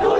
তুই